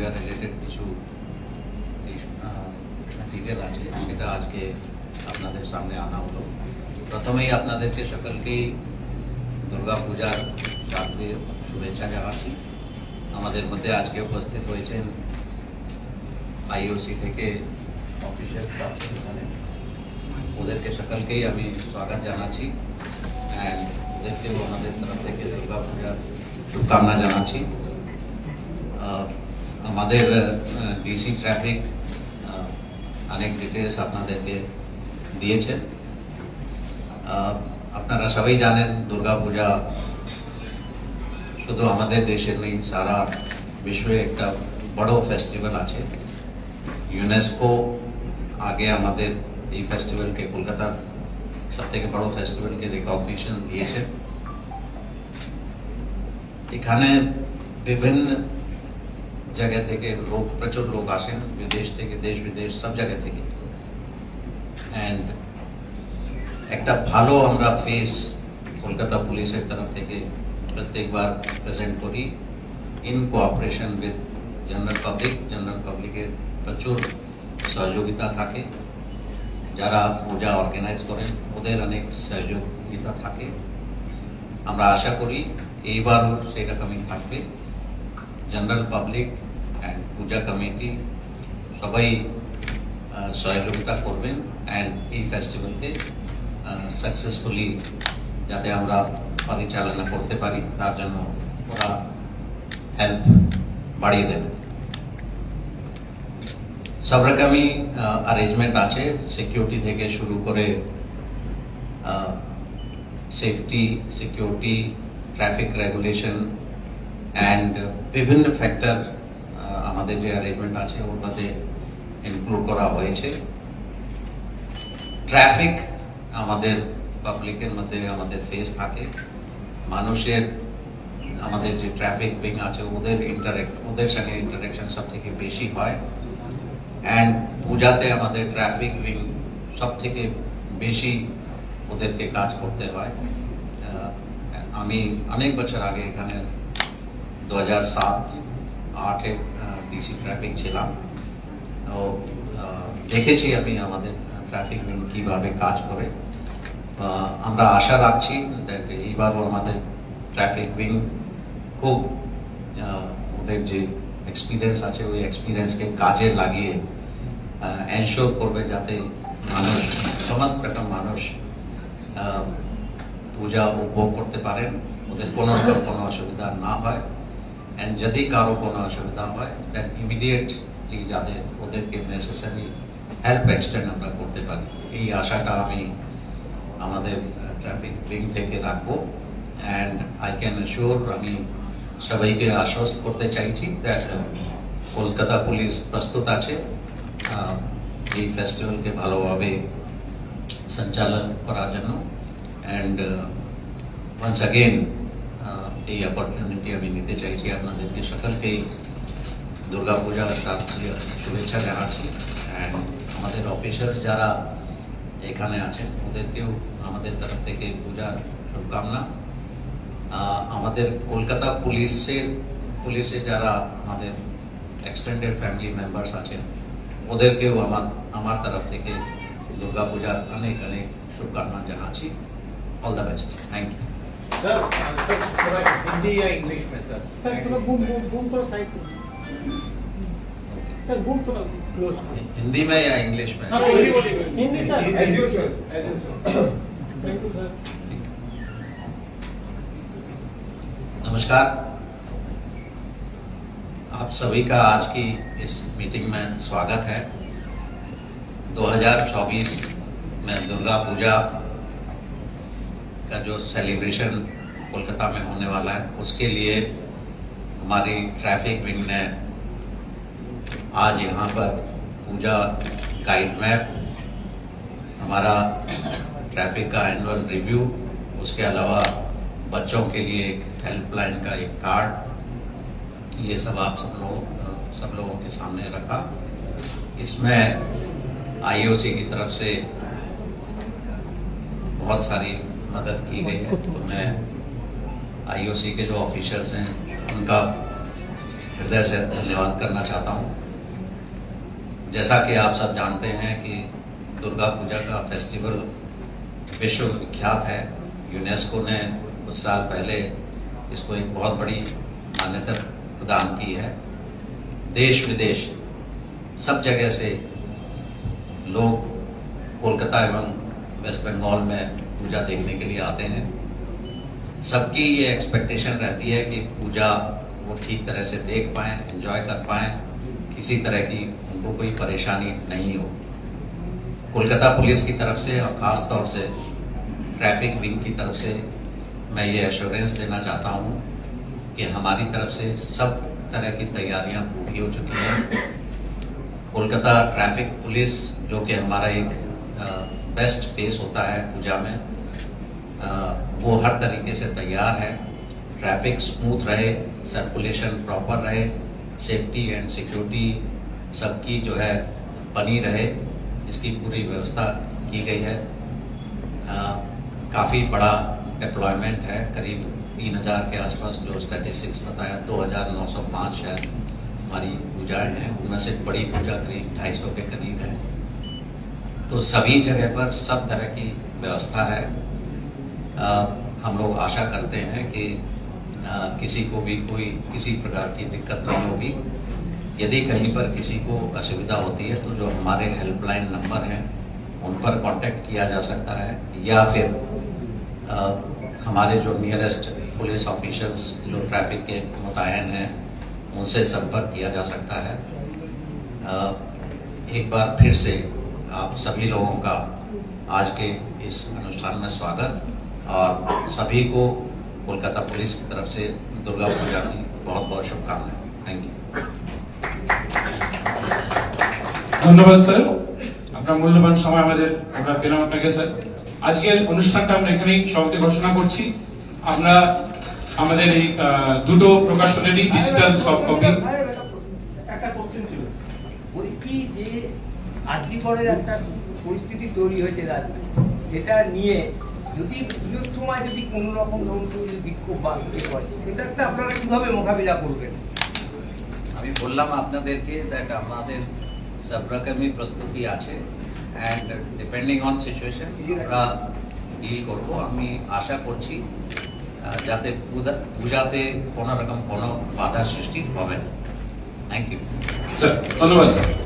যারা এই দিন কিছু এই antidelactic এটা আজকে আপনাদের সামনে আনা হলো প্রথমেই আপনাদের সকলকে দুর্গা পূজা শান্তি শুভেচ্ছা এর পাশাপাশি আমাদের মধ্যে আজকে উপস্থিত হয়েছে আইওসি থেকে অফিসার সাবধানে ওদেরকে সকলকে আমি স্বাগত জানাচ্ছি এন্ড দৃষ্টি আপনাদের তরফ থেকে দুর্গা পূজার খুব কামনা জানাচ্ছি আমাদের ডিসি ট্রাফিক অনেক ডিটেইলস আপনাদের দিয়েছে আপনারা সবাই জানেন দুর্গাপূজা শুধু আমাদের দেশে নয় সারা বিশ্বে একটা বড় festivl আছে ইউনেস্কো আগে আমাদের এই festivl কে কলকাতা সত্যকে বড় festivl কে ডিকগনিশন দিয়েছে এখানে বিভিন্ন জায়গা থেকে লোক প্রচুর লোক আসেন বিদেশ থেকে দেশ বিদেশ সব জায়গা থেকে অ্যান্ড একটা ভালো আমরা ফেস কলকাতা পুলিশের তরফ থেকে প্রত্যেকবার প্রেজেন্ট করি in cooperation with general public general পাবলিকের প্রচুর সহযোগিতা থাকে যারা পূজা অর্গানাইজ করেন ওদের অনেক সহযোগিতা থাকে আমরা আশা করি এইবারও সেরকমই থাকবে general public and puja committee সবাই সহযোগিতা করবেন অ্যান্ড এই ফেস্টিভ্যালকে সাকসেসফুলি যাতে আমরা পরিচালনা করতে পারি তার জন্য ওরা হেল্প বাড়িয়ে দেবে সব রকমই অ্যারেঞ্জমেন্ট আছে সিকিউরিটি থেকে শুরু করে safety security traffic regulation and uh, বিভিন্ন ফ্যাক্টর uh, আমাদের যে অ্যারেঞ্জমেন্ট আছে ওটাতে ইনক্লুড করা হয়েছে ট্রাফিক আমাদের পাবলিকের মধ্যে আমাদের ফেস থাকে মানুষের আমাদের যে ট্রাফিক বিং আছে ওদের ইন্টারেক্ট ওদের সঙ্গে ইন্টারেকশন সব থেকে বেশি হয় অ্যান্ড পূজাতে আমাদের ট্রাফিক উইং সব থেকে বেশি ওদেরকে কাজ করতে হয় আমি অনেক বছর আগে এখানে দু হাজার সাত আটে ডিসি ট্রাফিক ছিলাম তো দেখেছি আমি আমাদের ট্রাফিক বিল কীভাবে কাজ করে আমরা আশা রাখছি দ্যাট এইবারও আমাদের ট্রাফিক বিল খুব ওদের যে এক্সপিরিয়েন্স আছে ওই এক্সপিরিয়েন্সকে কাজে লাগিয়ে এনশোর করবে যাতে মানুষ সমস্ত রকম মানুষ পূজা উপভোগ করতে পারেন ওদের কোনো রকম কোনো অসুবিধা না হয় অ্যান্ড যদি কারো কোনো অসুবিধা হয় দেন ইমিডিয়েটলি যাদের ওদেরকে নেসেসারি হেল্প এক্সটেন্ড আমরা করতে পারি এই আশাটা আমি আমাদের ট্রাফিক উইং থেকে রাখবো অ্যান্ড আই ক্যান শিওর আমি সবাইকে আশ্বস্ত করতে চাইছি দ্যাট কলকাতা পুলিশ প্রস্তুত আছে এই ফেস্টিভ্যালকে ভালোভাবে সঞ্চালন করার জন্য অ্যান্ড ওয়ান্স আগেন এই অপরচুনিটি আমি নিতে চাইছি আপনাদেরকে সকলকেই দুর্গাপূজার শারদীয় শুভেচ্ছা জানাচ্ছি আমাদের অফিসার্স যারা এখানে আছেন ওদেরকেও আমাদের তরফ থেকে পূজার শুভকামনা আমাদের কলকাতা পুলিশের পুলিশে যারা আমাদের এক্সটেন্ডেড ফ্যামিলি মেম্বার্স আছেন ওদেরকেও আমার আমার তরফ থেকে দুর্গাপূজার অনেক অনেক শুভকামনা জানাচ্ছি all the best thank you sir थोड़ा हिंदी या इंग्लिश में सर सर थोड़ा घूम घूम घूम थोड़ा साइड को सर घूम थोड़ा क्लोज हिंदी में या इंग्लिश में Hindi sir as usual as usual thank you sir नमस्कार आप सभी का आज की इस मीटिंग में स्वागत है 2024 में दुर्गा पूजा का जो सेलिब्रेशन कोलकाता में होने वाला है उसके लिए हमारी ट्रैफिक विंग ने आज यहाँ पर पूजा गाइड मैप हमारा ट्रैफिक का एनुअल रिव्यू उसके अलावा बच्चों के लिए एक हेल्पलाइन का एक कार्ड ये सब आप सब लोग सब लोगों के सामने रखा इसमें आईओसी की तरफ से बहुत सारी मदद की गई है तो मैं आईओसी के जो ऑफिसर्स हैं उनका हृदय से धन्यवाद करना चाहता हूँ जैसा कि आप सब जानते हैं कि दुर्गा पूजा का फेस्टिवल विश्व विख्यात है यूनेस्को ने कुछ साल पहले इसको एक बहुत बड़ी मान्यता प्रदान की है देश विदेश सब जगह से लोग कोलकाता एवं वेस्ट बंगाल में पूजा देखने के लिए आते हैं सबकी ये एक्सपेक्टेशन रहती है कि पूजा वो ठीक तरह से देख पाएँ इन्जॉय कर पाएँ किसी तरह की उनको कोई परेशानी नहीं हो कोलकाता पुलिस की तरफ से और ख़ास तौर से ट्रैफिक विंग की तरफ से मैं ये एश्योरेंस देना चाहता हूँ कि हमारी तरफ से सब तरह की तैयारियाँ पूरी हो चुकी हैं कोलकाता ट्रैफिक पुलिस जो कि हमारा एक बेस्ट फेस होता है पूजा में आ, वो हर तरीके से तैयार है ट्रैफिक स्मूथ रहे सर्कुलेशन प्रॉपर रहे सेफ्टी एंड सिक्योरिटी सबकी जो है बनी रहे इसकी पूरी व्यवस्था की गई है काफ़ी बड़ा डिप्लॉयमेंट है करीब तीन हज़ार के आसपास जो स्टैटिस्टिक्स बताया दो हज़ार नौ सौ पाँच है हमारी पूजाएँ हैं उनमें से बड़ी पूजा करीब ढाई सौ के करीब है तो सभी जगह पर सब तरह की व्यवस्था है आ, हम लोग आशा करते हैं कि आ, किसी को भी कोई किसी प्रकार की दिक्कत नहीं होगी यदि कहीं पर किसी को असुविधा होती है तो जो हमारे हेल्पलाइन नंबर हैं उन पर कांटेक्ट किया जा सकता है या फिर आ, हमारे जो नियरेस्ट पुलिस ऑफिशर्स जो ट्रैफिक के मुतयन हैं उनसे संपर्क किया जा सकता है आ, एक बार फिर से आप सभी लोगों का आज के इस अनुष्ठान में स्वागत और सभी को कोलकाता पुलिस की तरफ से दुर्गा पूजा की बहुत बहुत शुभकामनाएं थैंक यू धन्यवाद सर अपना मूल्यवान समय आज के अनुष्ठान सभा घोषणा कर प्रकाशन डिजिटल सफ्ट कपी আর্থিকরের একটা পরিস্থিতি তৈরি হয়েছে রাজ্যে যেটা নিয়ে যদি পুজোর সময় যদি কোনো রকম ধরুন যদি বিক্ষোভ বা করে একটা আপনারা কীভাবে মোকাবিলা করবেন আমি বললাম আপনাদেরকে দেখ আমাদের সব রকমই প্রস্তুতি আছে অ্যান্ড ডিপেন্ডিং অন সিচুয়েশন আমরা ডিল করবো আমি আশা করছি যাতে পূজাতে কোনো রকম কোনো বাধা সৃষ্টি হবে না থ্যাংক ইউ স্যার ধন্যবাদ স্যার